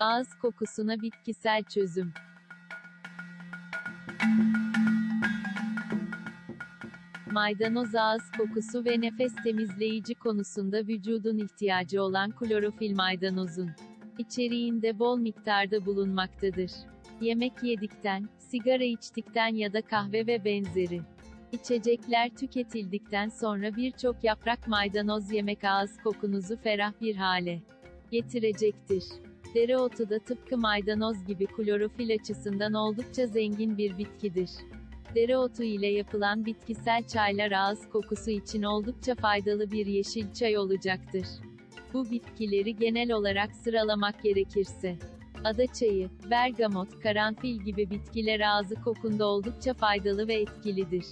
Ağız kokusuna bitkisel çözüm. Maydanoz ağız kokusu ve nefes temizleyici konusunda vücudun ihtiyacı olan klorofil maydanozun içeriğinde bol miktarda bulunmaktadır. Yemek yedikten, sigara içtikten ya da kahve ve benzeri içecekler tüketildikten sonra birçok yaprak maydanoz yemek ağız kokunuzu ferah bir hale getirecektir. Dereotu da tıpkı maydanoz gibi klorofil açısından oldukça zengin bir bitkidir. Dereotu ile yapılan bitkisel çaylar ağız kokusu için oldukça faydalı bir yeşil çay olacaktır. Bu bitkileri genel olarak sıralamak gerekirse, ada çayı, bergamot, karanfil gibi bitkiler ağzı kokunda oldukça faydalı ve etkilidir.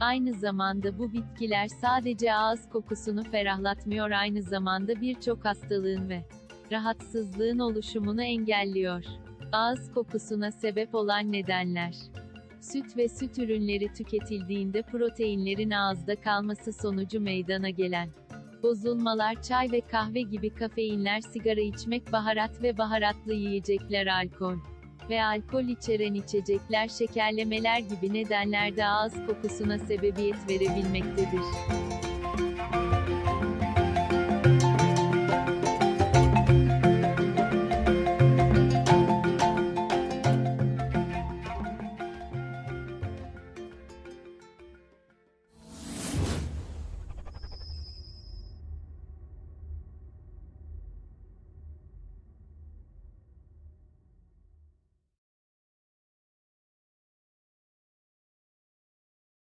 Aynı zamanda bu bitkiler sadece ağız kokusunu ferahlatmıyor aynı zamanda birçok hastalığın ve rahatsızlığın oluşumunu engelliyor. Ağız kokusuna sebep olan nedenler Süt ve süt ürünleri tüketildiğinde proteinlerin ağızda kalması sonucu meydana gelen bozulmalar çay ve kahve gibi kafeinler sigara içmek baharat ve baharatlı yiyecekler alkol ve alkol içeren içecekler şekerlemeler gibi nedenlerde ağız kokusuna sebebiyet verebilmektedir.